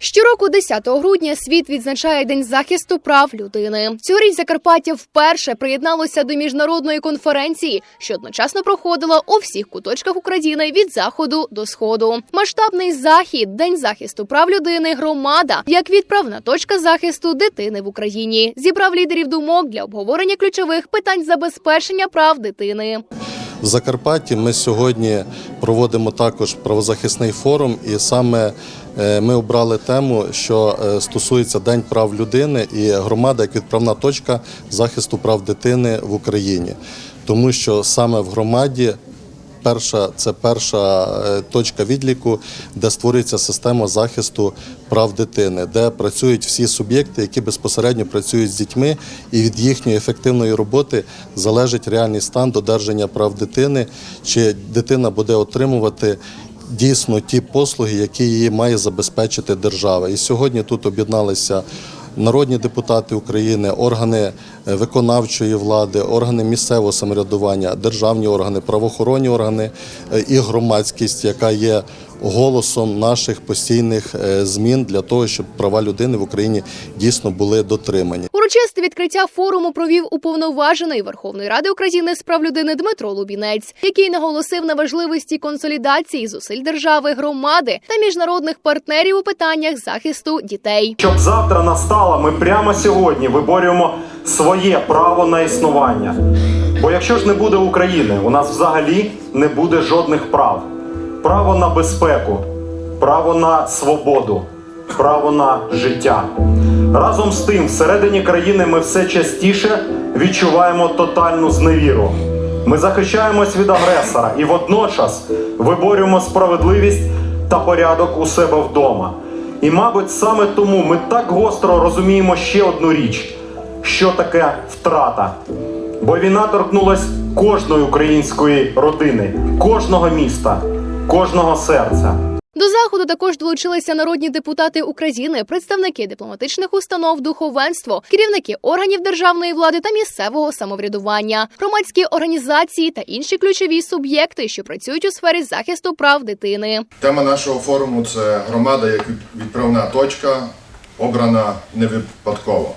Щороку, 10 грудня, світ відзначає День захисту прав людини. Цьогоріч Закарпаття вперше приєдналося до міжнародної конференції, що одночасно проходила у всіх куточках України від заходу до сходу. Масштабний захід, День захисту прав людини, громада як відправна точка захисту дитини в Україні. Зібрав лідерів думок для обговорення ключових питань забезпечення прав дитини. В Закарпатті ми сьогодні проводимо також правозахисний форум, і саме е, ми обрали тему, що е, стосується День прав людини і громада як відправна точка захисту прав дитини в Україні, тому що саме в громаді. Перша це перша е, точка відліку, де створюється система захисту прав дитини, де працюють всі суб'єкти, які безпосередньо працюють з дітьми, і від їхньої ефективної роботи залежить реальний стан додержання прав дитини, чи дитина буде отримувати. Дійсно, ті послуги, які її має забезпечити держава. І сьогодні тут об'єдналися народні депутати України, органи е, виконавчої влади, органи місцевого самоврядування, державні органи, правоохоронні органи е, і громадськість, яка є голосом наших постійних е, змін для того, щоб права людини в Україні дійсно були дотримані. Урочисте відкриття форуму провів уповноважений Верховної Ради України з прав людини Дмитро Лубінець, який наголосив на важливості консолідації зусиль держави, громади та міжнародних партнерів у питаннях захисту дітей. Щоб завтра настало, ми прямо сьогодні виборюємо своє право на існування. Бо якщо ж не буде України, у нас взагалі не буде жодних прав: право на безпеку, право на свободу, право на життя. Разом з тим, всередині країни ми все частіше відчуваємо тотальну зневіру. Ми захищаємось від агресора і водночас виборюємо справедливість та порядок у себе вдома. І, мабуть, саме тому ми так гостро розуміємо ще одну річ, що таке втрата. Бо війна торкнулась кожної української родини, кожного міста, кожного серця. До заходу також долучилися народні депутати України, представники дипломатичних установ, духовенство, керівники органів державної влади та місцевого самоврядування, громадські організації та інші ключові суб'єкти, що працюють у сфері захисту прав дитини. Тема нашого форуму це громада як відправна точка, обрана не випадково.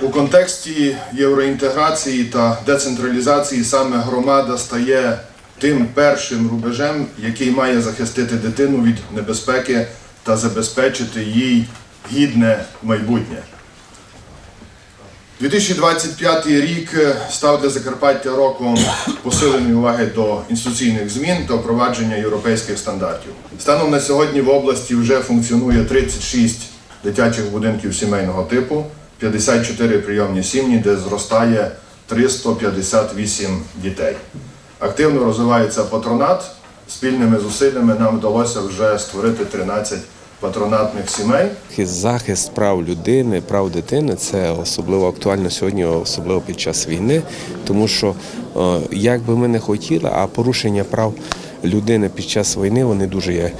У контексті євроінтеграції та децентралізації саме громада стає тим першим рубежем, який має захистити дитину від небезпеки та забезпечити їй гідне майбутнє. 2025 рік став для Закарпаття роком посиленої уваги до інституційних змін та впровадження європейських стандартів. Станом на сьогодні в області вже функціонує 36 дитячих будинків сімейного типу, 54 прийомні сім'ї, де зростає 358 дітей. Активно розвивається патронат. Спільними зусиллями нам вдалося вже створити 13 патронатних сімей. Захист, прав людини, прав дитини це особливо актуально сьогодні, особливо під час війни, тому що е, як би ми не хотіли, а порушення прав людини під час війни вони дуже є.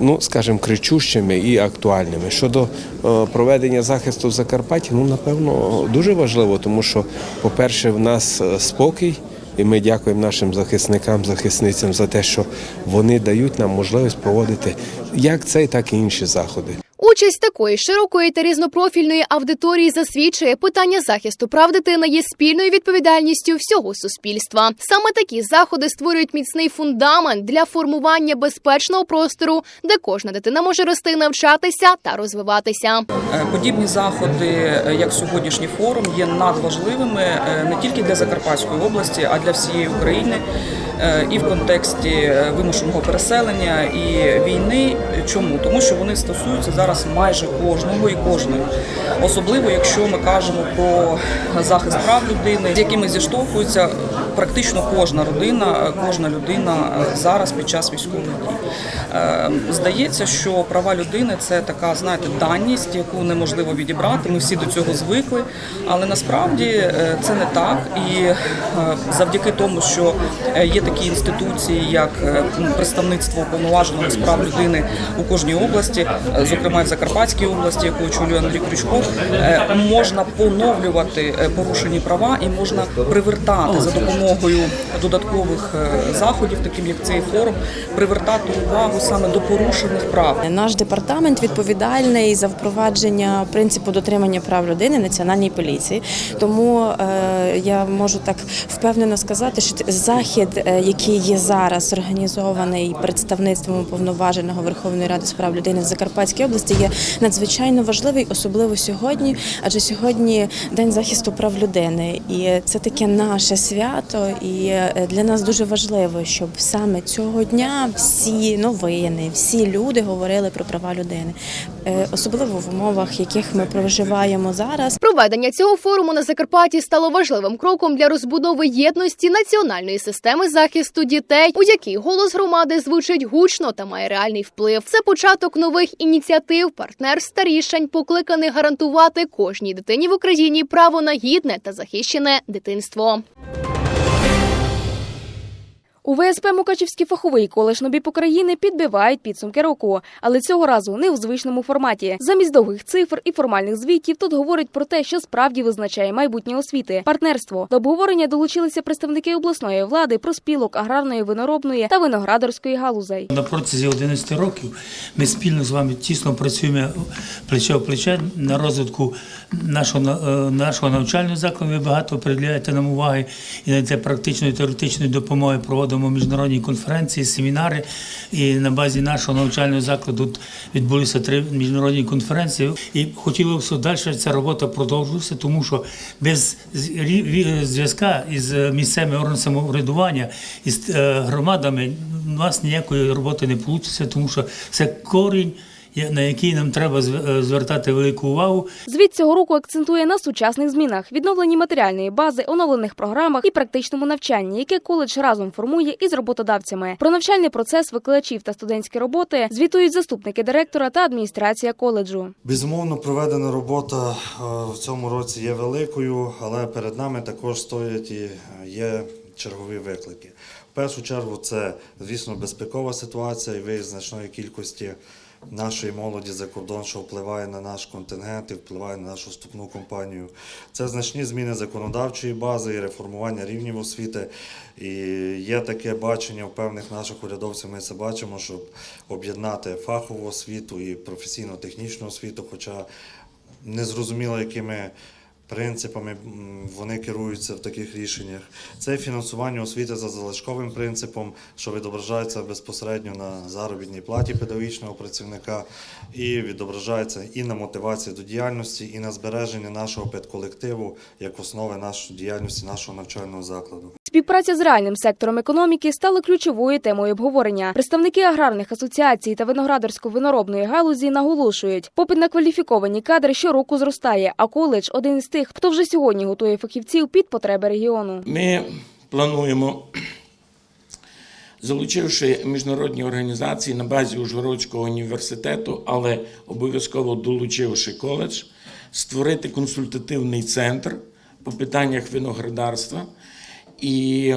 Ну, скажімо, кричущими і актуальними. Щодо е, проведення захисту в Закарпатті, ну напевно дуже важливо, тому що, по-перше, в нас е, спокій, і ми дякуємо нашим захисникам, захисницям за те, що вони дають нам можливість проводити як цей, так і інші заходи. Участь такої широкої та різнопрофільної аудиторії засвідчує питання захисту прав дитини є спільною відповідальністю всього суспільства. Саме такі заходи створюють міцний фундамент для формування безпечного простору, де кожна дитина може рости, навчатися та розвиватися. Е, Подібні заходи, е, як сьогоднішній форум, є надважливими е, не тільки для Закарпатської області, а для всієї України і в контексті е, вимушеного переселення і війни. Чому? Тому що вони стосуються зараз майже кожного і кожної. Особливо, якщо ми кажемо про захист прав людини, з якими зіштовхується практично кожна родина, е, кожна людина е, зараз під час військових дій. Е, Здається, що права людини це така, знаєте, даність, яку неможливо відібрати. Ми всі до цього звикли, але насправді е, це не так. І е, завдяки тому, що є такі інституції, як представництво уповноваженого з прав людини у кожній області, зокрема в Закарпатській області, яку очолює Андрій Крючков, можна поновлювати порушені права і можна привертати за допомогою додаткових заходів, таким як цей форум, привертати увагу саме до порушених прав. Наш департамент відповідальний за впровадження принципу дотримання прав людини національній поліції. Тому е, я можу так впевнено сказати, що захід, е, який є зараз організований представництвом уповноваженого Верховної Ради з прав людини в Закарпатській області, є надзвичайно важливий, особливо сьогодні, адже сьогодні день захисту прав людини, і це таке наше свято. І е, для нас дуже важливо, щоб саме цього дня всі новини, всі люди говорили про права людини, Е, особливо в умовах, яких ми проживаємо зараз. Проведення цього форуму на Закарпатті стало важливим кроком для розбудови єдності національної системи захисту дітей, у якій голос громади звучить гучно та має реальний вплив. Це початок нових ініціатив, партнерств та рішень, покликаних гарантувати кожній дитині в Україні право на гідне та захищене дитинство. У ВСП Мукачівський фаховий коледж НОБІП України підбивають підсумки року, але цього разу не у звичному форматі. Замість довгих цифр і формальних звітів тут говорять про те, що справді визначає майбутнє освіти, партнерство. До обговорення долучилися представники обласної влади, проспілок, аграрної, виноробної та виноградарської галузей. На протязі 11 років ми спільно з вами тісно працюємо плече в плече на розвитку нашого, на- е, нашого навчального закладу. Ви багато приділяєте нам уваги і надаєте практичної теоретичної допомоги. Проводимо міжнародні конференції, семінари. І на базі нашого навчального закладу відбулися три міжнародні конференції. І хотілося б далі ця робота продовжувалася, тому що без зв'язка із місцевими органами самоврядування із е, громадами у нас ніякої роботи не вийде, тому що це корінь, на який нам треба е, звертати велику увагу. Звіт цього року акцентує на сучасних змінах, відновленні матеріальної бази, оновлених програмах і практичному навчанні, яке коледж разом формує із роботодавцями. Про навчальний процес викладачів та студентські роботи звітують заступники директора та адміністрація коледжу. Безумовно, проведена робота е, в цьому році є великою, але перед нами також стоять і е, є чергові виклики. В першу чергу це, звісно, безпекова ситуація і виїзд значної кількості нашої молоді за кордон, що впливає на наш контингент і впливає на нашу вступну компанію. Це значні зміни законодавчої бази і реформування рівнів освіти. І є таке бачення в певних наших урядовців. Ми це бачимо, щоб об'єднати фахову освіту і професійно-технічну освіту, хоча не зрозуміло, якими принципами вони керуються в таких рішеннях. Це фінансування освіти за залишковим принципом, що відображається безпосередньо на заробітній платі педагогічного працівника, і відображається і на мотивації до діяльності, і на збереження нашого педколективу як основи нашої діяльності нашого навчального закладу. Співпраця з реальним сектором економіки стала ключовою темою обговорення. Представники аграрних асоціацій та виноградарсько-виноробної галузі наголошують, попит на кваліфіковані кадри щороку зростає, а коледж один із тих, хто вже сьогодні готує фахівців під потреби регіону. Ми плануємо, залучивши міжнародні організації на базі Ужгородського університету, але обов'язково долучивши коледж, створити консультативний центр по питаннях виноградарства. І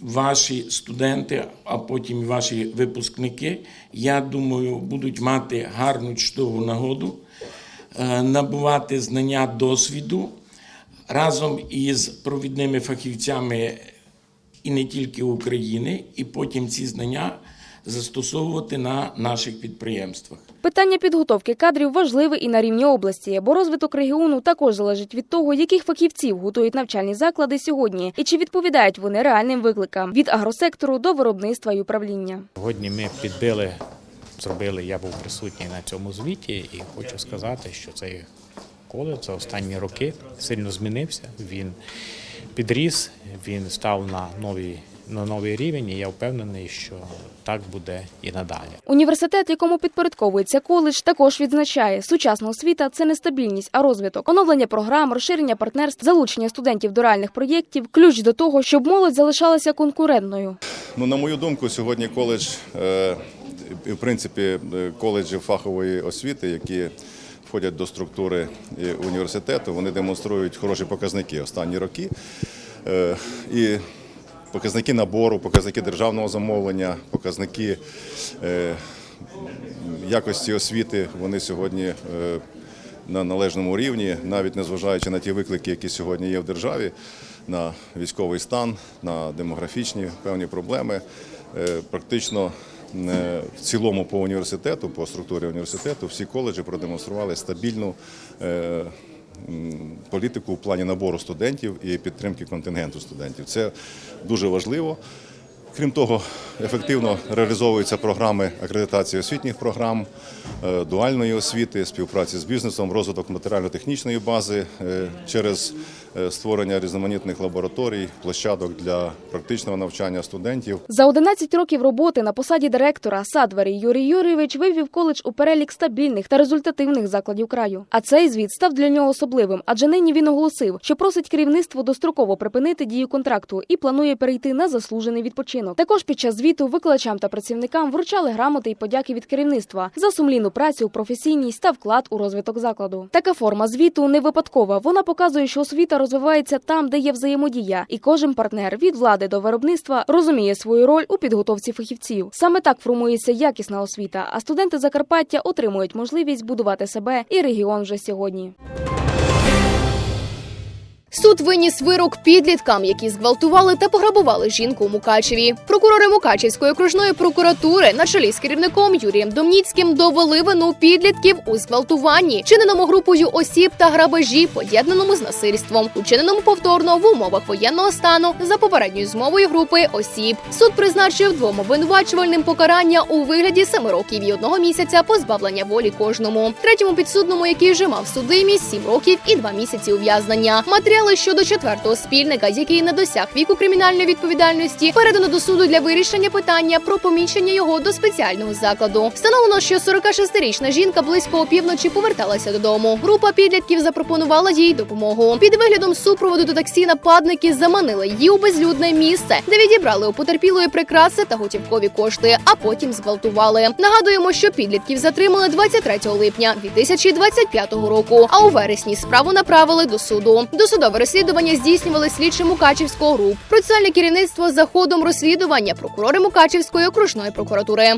ваші студенти, а потім ваші випускники, я думаю, будуть мати гарну чудову нагоду е, набувати знання досвіду разом із провідними фахівцями і не тільки України, і потім ці знання застосовувати на наших підприємствах. Питання підготовки кадрів важливе і на рівні області, бо розвиток регіону також залежить від того, яких фахівців готують навчальні заклади сьогодні, і чи відповідають вони реальним викликам від агросектору до виробництва і управління. Сьогодні ми підбили, зробили, я був присутній на цьому звіті і хочу сказати, що цей коледж за останні роки сильно змінився. Він підріс, він став на новий, на новий рівень, і я впевнений, що так буде і надалі. Університет, якому підпорядковується коледж, також відзначає, сучасна освіта це не стабільність, а розвиток, оновлення програм, розширення партнерств, залучення студентів до реальних проєктів, ключ до того, щоб молодь залишалася конкурентною. Ну, на мою думку, сьогодні коледж, е, в принципі, е, коледжі фахової освіти, які входять до структури університету, вони демонструють хороші показники останні роки. Е, І показники набору, показники державного замовлення, показники е, якості освіти, вони сьогодні е, на належному рівні, навіть незважаючи на ті виклики, які сьогодні є в державі, на військовий стан, на демографічні певні проблеми. Е, Практично в цілому по університету, по структурі університету, всі коледжі продемонстрували стабільну політику в плані набору студентів і підтримки контингенту студентів. Це дуже важливо. Крім того, ефективно реалізовуються програми акредитації освітніх програм, е, дуальної освіти, співпраці з бізнесом, розвиток матеріально-технічної бази е, через створення різноманітних лабораторій, площадок для практичного навчання студентів. За 11 років роботи на посаді директора Садварі Юрій Юрійович вивів коледж у перелік стабільних та результативних закладів краю. А цей звіт став для нього особливим, адже нині він оголосив, що просить керівництво достроково припинити дію контракту і планує перейти на заслужений відпочинок. Також під час звіту викладачам та працівникам вручали грамоти й подяки від керівництва за сумлінну працю, професійність та вклад у розвиток закладу. Така форма звіту не випадкова. Вона показує, що освіта розвивається там, де є взаємодія, і кожен партнер від влади до виробництва розуміє свою роль у підготовці фахівців. Саме так формується якісна освіта, а студенти Закарпаття отримують можливість будувати себе і регіон вже сьогодні. Суд виніс вирок підліткам, які зґвалтували та пограбували жінку у Мукачеві. Прокурори Мукачевської окружної прокуратури на чолі з керівником Юрієм Домніцьким довели вину підлітків у зґвалтуванні, чиненому групою осіб та грабежі, поєднаному з насильством, учиненому повторно в умовах воєнного стану за попередньою змовою групи осіб. Суд призначив двом обвинувачувальним покарання у вигляді семи років і одного місяця позбавлення волі кожному. Третьому підсудному, який вже мав судимість, сім років і два місяці ув'язнення. Матеріали щодо четвертого спільника, який не досяг віку кримінальної відповідальності, передано до суду для вирішення питання про поміщення його до спеціального закладу. Встановлено, що 46-річна жінка близько опівночі поверталася додому. Група підлітків запропонувала їй допомогу. Під виглядом супроводу до таксі нападники заманили її у безлюдне місце, де відібрали у потерпілої прикраси та готівкові кошти, а потім зґвалтували. Нагадуємо, що підлітків затримали 23 липня 2025 року. А у вересні справу направили до суду. Досудове розслідування здійснювали слідчі Мукачівського РУП. Процесуальне керівництво за ходом розслідування прокурори Мукачівської окружної прокуратури.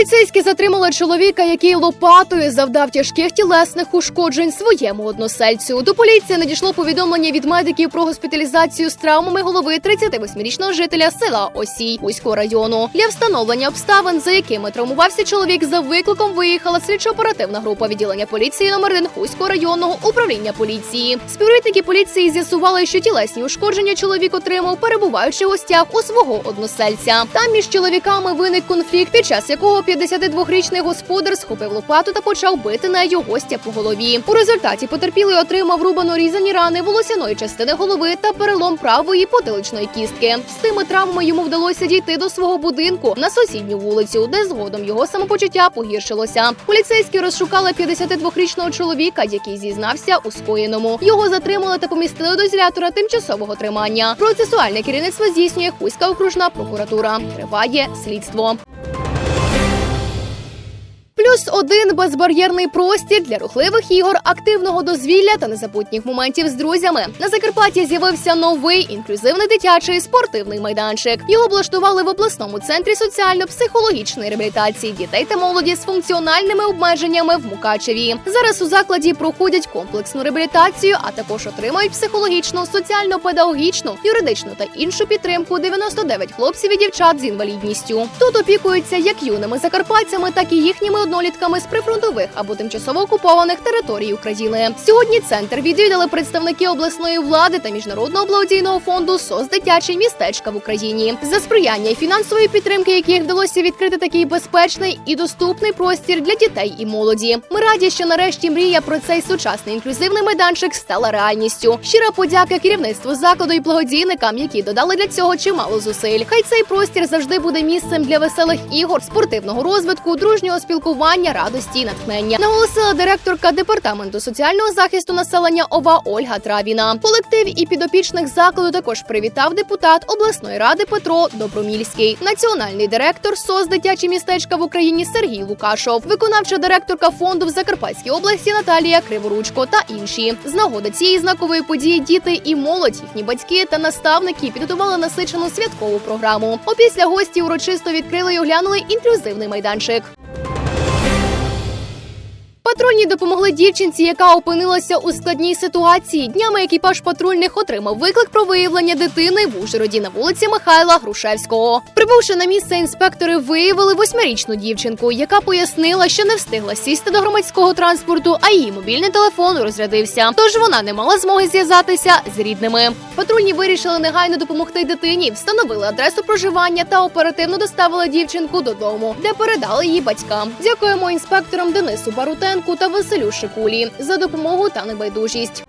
Поліцейські затримали чоловіка, який лопатою завдав тяжких тілесних ушкоджень своєму односельцю. До поліції надійшло повідомлення від медиків про госпіталізацію з травмами голови 38-річного жителя села Осій Хуського району. Для встановлення обставин, за якими травмувався чоловік, за викликом виїхала слідчо-оперативна група відділення поліції номер 1 Хуського районного управління поліції. Співробітники поліції з'ясували, що тілесні ушкодження чоловік отримав, перебуваючи в гостях у свого односельця. Там між чоловіками виник конфлікт, під час якого 52-річний господар схопив лопату та почав бити його гостя по голові. У результаті потерпілий отримав рубано різані рани волосяної частини голови та перелом правої потиличної кістки. З тими травмами йому вдалося дійти до свого будинку на сусідню вулицю, де згодом його самопочуття погіршилося. Поліцейські розшукали 52-річного чоловіка, який зізнався у скоєному. Його затримали та помістили до ізолятора тимчасового тримання. Процесуальне керівництво здійснює Хуська окружна прокуратура. Триває слідство. Плюс один безбар'єрний простір для рухливих ігор, активного дозвілля та незабутніх моментів з друзями. На Закарпатті з'явився новий інклюзивний дитячий спортивний майданчик. Його облаштували в обласному центрі соціально-психологічної реабілітації дітей та молоді з функціональними обмеженнями в Мукачеві. Зараз у закладі проходять комплексну реабілітацію, а також отримують психологічну, соціально-педагогічну, юридичну та іншу підтримку 99 хлопців і дівчат з інвалідністю. Тут опікуються як юними закарпатцями, так і їхніми однолітками з прифронтових або тимчасово окупованих територій України. Сьогодні центр відвідали представники обласної влади та міжнародного благодійного фонду СОС дитячі містечка в Україні за сприяння і фінансової підтримки, яких вдалося відкрити такий безпечний і доступний простір для дітей і молоді. Ми раді, що нарешті мрія про цей сучасний інклюзивний майданчик стала реальністю. Щира подяка керівництву закладу і благодійникам, які додали для цього чимало зусиль. Хай цей простір завжди буде місцем для веселих ігор, спортивного розвитку, дружнього спілкування, радості і натхнення. Наголосила директорка департаменту соціального захисту населення ОВА Ольга Травіна. Колектив і підопічних закладу також привітав депутат обласної ради Петро Добромільський, національний директор СОС дитячі містечка в Україні Сергій Лукашов, виконавча директорка фонду в Закарпатській області Наталія Криворучко та інші. З нагоди цієї знакової події діти і молодь, їхні батьки та наставники підготували насичену святкову програму. Опісля гості урочисто відкрили й оглянули інклюзивний майданчик. Патрульні допомогли дівчинці, яка опинилася у складній ситуації. Днями екіпаж патрульних отримав виклик про виявлення дитини в Ужгороді на вулиці Михайла Грушевського. Прибувши на місце, інспектори виявили восьмирічну дівчинку, яка пояснила, що не встигла сісти до громадського транспорту, а її мобільний телефон розрядився. Тож вона не мала змоги зв'язатися з рідними. Патрульні вирішили негайно допомогти дитині, встановили адресу проживання та оперативно доставили дівчинку додому, де передали її батькам. Дякуємо інспекторам Денису Барутенку та Василю Шикулі за допомогу та небайдужість.